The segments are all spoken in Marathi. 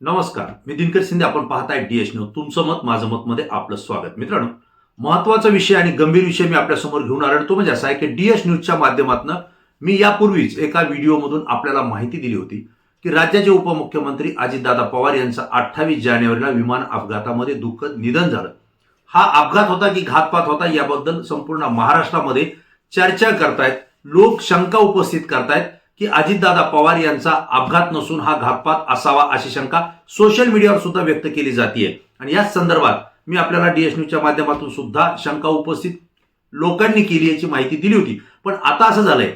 नमस्कार मी दिनकर शिंदे. आपण पाहताय डीएस न्यूज तुमचं मत माझं मत मध्ये आपलं स्वागत. मित्रांनो महत्त्वाचा विषय आणि गंभीर विषय मी आपल्यासमोर घेऊन आलो तो म्हणजे असा आहे की डीएस न्यूजच्या माध्यमातून मी यापूर्वीच एका व्हिडिओमधून आपल्याला माहिती दिली होती की राज्याचे उपमुख्यमंत्री अजितदादा पवार यांचं अठ्ठावीस जानेवारीला विमान अपघातामध्ये दुःखद निधन झालं. हा अपघात होता की घातपात होता याबद्दल संपूर्ण महाराष्ट्रामध्ये चर्चा करतायत लोक शंका उपस्थित करतायत. की अजितदादा पवार यांचा अपघात नसून हा घातपात असावा अशी शंका सोशल मीडियावर सुद्धा व्यक्त केली जाते आणि याच संदर्भात मी आपल्याला डीएस न्यूजच्या माध्यमातून सुद्धा शंका उपस्थित लोकांनी केली याची माहिती दिली होती. पण आता असं झालंय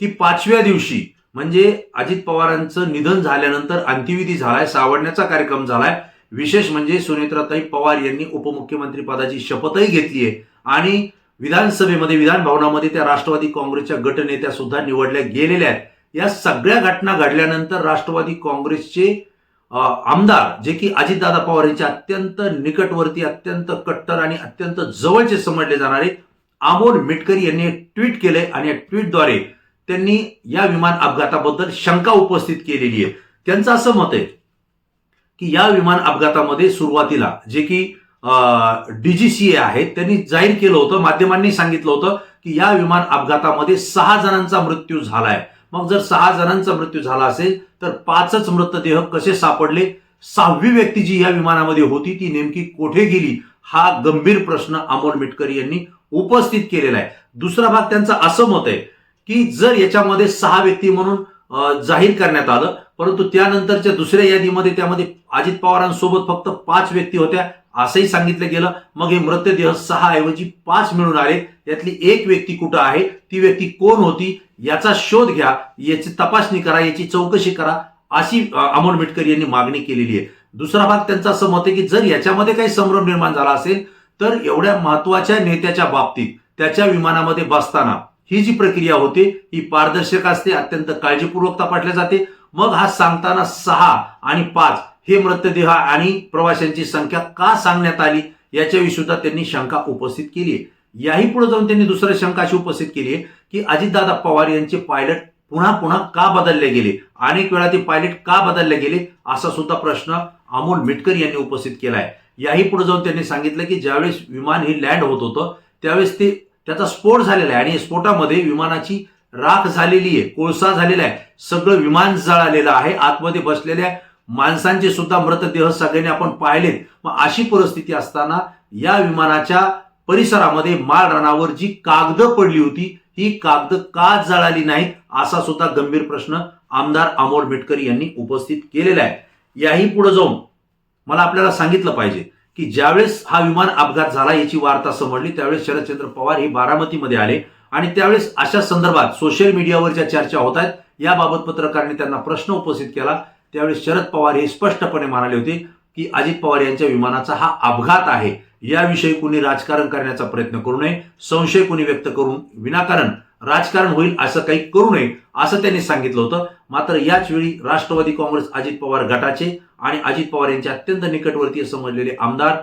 की पाचव्या दिवशी म्हणजे अजित पवारांचं निधन झाल्यानंतर अंत्यविधी झालाय सावडण्याचा कार्यक्रम झालाय. विशेष म्हणजे सुनेत्राताई पवार यांनी उपमुख्यमंत्री पदाची शपथही घेतली आहे आणि विधानसभेमध्ये विधान भवनामध्ये त्या राष्ट्रवादी काँग्रेसच्या गटनेत्या सुद्धा निवडल्या गेलेल्या आहेत. या सगळ्या घटना घडल्यानंतर राष्ट्रवादी काँग्रेसचे आमदार जे की अजितदादा पवार यांचे अत्यंत निकटवर्ती अत्यंत कट्टर आणि अत्यंत जवळचे समजले जाणारे आमोद मिटकरी यांनी एक ट्विट केले आणि या ट्विटद्वारे त्यांनी या विमान अपघाताबद्दल शंका उपस्थित केलेली आहे. त्यांचं असं मत आहे की या विमान अपघातामध्ये सुरुवातीला जे की डीजीसीए आहेत त्यांनी जाहीर केलं होतं माध्यमांनी सांगितलं होतं की या विमान अपघातामध्ये सहा जणांचा मृत्यू झालाय. मग जर सहा जणांचा मृत्यू झाला असेल तर पाचच मृतदेह कसे सापडले? सहावी व्यक्ती जी या विमानामध्ये होती ती नेमकी कोठे गेली? हा गंभीर प्रश्न अमोल मिटकरी यांनी उपस्थित केलेला आहे. दुसरा भाग त्यांचा असं मत आहे की जर याच्यामध्ये सहा व्यक्ती म्हणून जाहीर करण्यात आलं परंतु त्यानंतरच्या दुसऱ्या यादीमध्ये त्यामध्ये अजित पवारांसोबत फक्त पाच व्यक्ती होत्या असंही सांगितलं गेलं. मग हे मृतदेह सहा ऐवजी पाच मिळून आले यातली एक व्यक्ती कुठं आहे? ती व्यक्ती कोण होती? याचा शोध घ्या. याची तपासणी करा. याची चौकशी करा. अशी अमोल मिटकर यांनी मागणी केलेली आहे. दुसरा भाग त्यांचा असं मत आहे की जर याच्यामध्ये काही संभ्रम निर्माण झाला असेल तर एवढ्या महत्त्वाच्या नेत्याच्या बाबतीत त्याच्या विमानामध्ये बसताना ही जी प्रक्रिया होते ही पारदर्शक असते अत्यंत काळजीपूर्वक तपासल्या जाते. मग हा सांगताना सहा आणि पाच हे मृतदेह आणि प्रवाशांची संख्या का सांगण्यात आली याच्याविषयी सुद्धा त्यांनी शंका उपस्थित केली आहे. याही पुढे जाऊन त्यांनी दुसऱ्या शंका अशी उपस्थित केली आहे की अजितदादा पवार यांचे पायलट पुन्हा पुन्हा का बदलले गेले? अनेक वेळा ते पायलट का बदलले गेले? असा सुद्धा प्रश्न अमोल मिटकर यांनी उपस्थित केला आहे. याही पुढे जाऊन त्यांनी सांगितलं की ज्यावेळेस विमान हे लँड होत होतं त्यावेळेस ते त्याचा स्फोट झालेला आहे आणि स्फोटामध्ये विमानाची राख झालेली आहे कोळसा झालेला आहे. सगळं विमान जळालेलं आहे. आतमध्ये बसलेल्या माणसांचे सुद्धा मृतदेह सगळ्यांनी आपण पाहिलेत मग अशी परिस्थिती असताना या विमानाच्या परिसरामध्ये माळ रणावर जी कागद पडली होती ही कागद का जळाली नाहीत असा सुद्धा गंभीर प्रश्न आमदार अमोल मिटकरी यांनी उपस्थित केलेला आहे. याही पुढे जाऊन मला आपल्याला सांगितलं पाहिजे की ज्यावेळेस हा विमान अपघात झाला याची वार्ता समजली त्यावेळेस शरदचंद्र पवार हे बारामतीमध्ये आले. आणि त्यावेळेस अशा संदर्भात सोशल मीडियावर ज्या चर्चा होत आहेत. याबाबत पत्रकारांनी त्यांना प्रश्न उपस्थित केला. त्यावेळेस शरद पवार हे स्पष्टपणे म्हणाले होते की अजित पवार यांच्या विमानाचा हा अपघात आहे. याविषयी कुणी राजकारण करण्याचा प्रयत्न करू नये. संशय कुणी व्यक्त करून विनाकारण राजकारण होईल असं काही करू नये असं त्यांनी सांगितलं होतं. मात्र याच वेळी राष्ट्रवादी काँग्रेस अजित पवार गटाचे आणि अजित पवार यांचे अत्यंत निकटवर्तीय समजलेले आमदार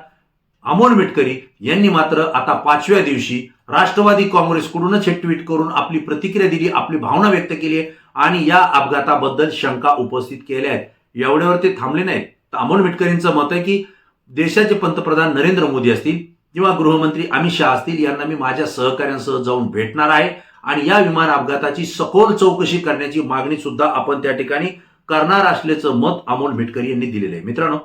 अमोल मिटकरी यांनी मात्र आता पाचव्या दिवशी राष्ट्रवादी काँग्रेसकडूनच हे ट्विट करून आपली प्रतिक्रिया दिली आपली भावना व्यक्त केली आहे आणि या अपघाताबद्दल शंका उपस्थित केल्या आहेत. एवढ्यावर ते थांबले नाहीत. तर अमोल मिटकरींचं मत आहे की देशाचे पंतप्रधान नरेंद्र मोदी असतील किंवा गृहमंत्री अमित शहा असतील यांना मी माझ्या सहकाऱ्यांसह जाऊन भेटणार आहे. आणि या विमान अपघाताची सखोल चौकशी करण्याची मागणी सुद्धा आपण त्या ठिकाणी करणार असल्याचं मत अमोल मिटकरी यांनी दिलेलं आहे. मित्रांनो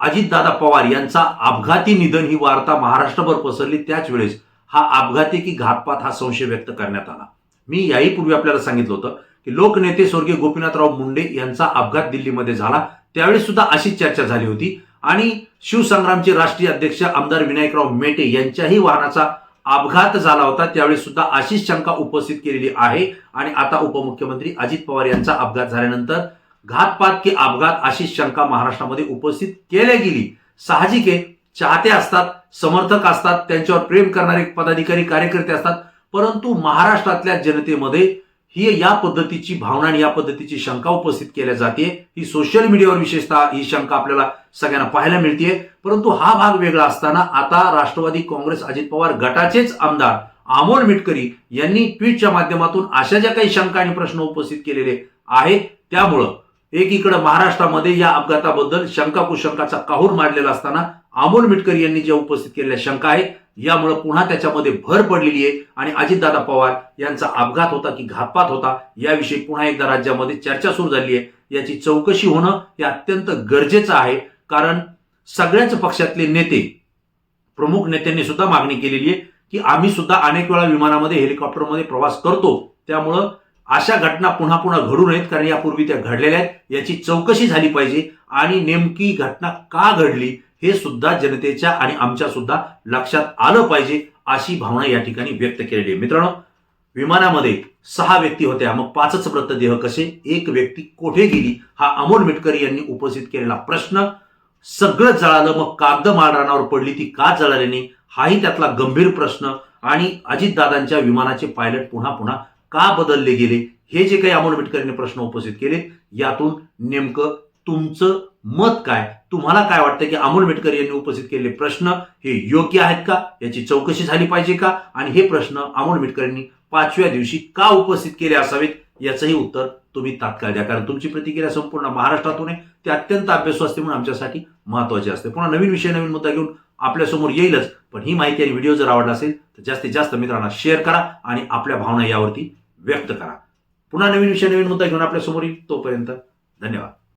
अजितदादा पवार यांचा अपघाती निधन ही वार्ता महाराष्ट्रभर पसरली त्याच वेळेस. हा अपघाती की घातपात हा संशय व्यक्त करण्यात आला. मी याही पूर्वी आपल्याला सांगितलं होतं की लोकनेते स्वर्गीय गोपीनाथराव मुंडे यांचा अपघात दिल्लीमध्ये झाला. त्यावेळी सुद्धा अशीच चर्चा झाली होती. आणि शिवसंग्रामचे राष्ट्रीय अध्यक्ष आमदार विनायकराव मेटे यांच्याही वाहनाचा अपघात झाला होता. त्यावेळी सुद्धा अशीच शंका उपस्थित केलेली आहे. आणि आता उपमुख्यमंत्री अजित पवार यांचा अपघात झाल्यानंतर घातपात की अपघात अशी शंका महाराष्ट्रामध्ये उपस्थित केल्या गेली. साहजिक आहे चाहते असतात समर्थक असतात त्यांच्यावर प्रेम करणारे पदाधिकारी कार्यकर्ते असतात. परंतु महाराष्ट्रातल्या जनतेमध्ये ही या पद्धतीची भावना आणि या पद्धतीची शंका उपस्थित केल्या जाते ही सोशल मीडियावर विशेषतः ही शंका आपल्याला सगळ्यांना पाहायला मिळते परंतु हा भाग वेगळा असताना आता राष्ट्रवादी काँग्रेस अजित पवार गटाचेच आमदार अमोल मिटकरी यांनी ट्विटच्या माध्यमातून अशा ज्या काही शंका आणि प्रश्न उपस्थित केलेले आहेत त्यामुळं एकीकडे महाराष्ट्रामध्ये या अपघाताबद्दल शंका कुशंकाचा काहूर मारलेला असताना अमोल मिटकर यांनी ज्या उपस्थित केलेल्या शंका आहेत यामुळे पुन्हा त्याच्यामध्ये भर पडलेली आहे. आणि अजितदादा पवार यांचा अपघात होता की घातपात होता याविषयी पुन्हा एकदा राज्यामध्ये चर्चा सुरू झाली आहे. याची चौकशी होणं हे अत्यंत गरजेचं आहे कारण सगळ्याच पक्षातले नेते प्रमुख नेत्यांनी सुद्धा मागणी केलेली आहे की आम्ही सुद्धा अनेक वेळा विमानामध्ये हेलिकॉप्टरमध्ये प्रवास करतो. त्यामुळं अशा घटना पुन्हा पुन्हा घडू नयेत कारण यापूर्वी त्या घडलेल्या आहेत. याची चौकशी झाली पाहिजे. आणि नेमकी घटना का घडली हे सुद्धा जनतेच्या आणि आमच्या सुद्धा लक्षात आलं पाहिजे अशी भावना या ठिकाणी व्यक्त केलेली आहे. मित्रांनो विमानामध्ये सहा व्यक्ती होत्या. मग पाचच मृतदेह कसे? एक व्यक्ती कोठे गेली? हा अमोल मिटकरी यांनी उपस्थित केलेला प्रश्न. सगळं जळालं. मग कागद माळरानावर पडली ती का जळाली नाही हाही त्यातला गंभीर प्रश्न. आणि अजितदादांच्या विमानाचे पायलट पुन्हा पुन्हा का बदलले गेले? हे जे काही अमोल मिटकर यांनी प्रश्न उपस्थित केले यातून नेमकं तुमचं मत काय? तुम्हाला काय वाटतं की अमोल मेटकर यांनी उपस्थित केलेले प्रश्न हे योग्य आहेत का? याची चौकशी झाली पाहिजे का? आणि हे प्रश्न अमोल मेटकर यांनी पाचव्या दिवशी का उपस्थित केले असावेत? याचंही उत्तर तुम्ही तात्काळ द्या. कारण तुमची प्रतिक्रिया संपूर्ण महाराष्ट्रातून आहे. ते अत्यंत अभ्यासू असते म्हणून आमच्यासाठी महत्त्वाचे असते. पुन्हा नवीन विषय नवीन मुद्दा घेऊन आपल्यासमोर येईलच. पण ही माहिती आणि व्हिडिओ जर आवडला असेल तर जास्तीत जास्त मित्रांना शेअर करा आणि आपल्या भावना यावरती व्यक्त करा. पुन्हा नवीन विषय नवीन मुद्दा घेऊन आपल्यासमोर येईल. तोपर्यंत धन्यवाद.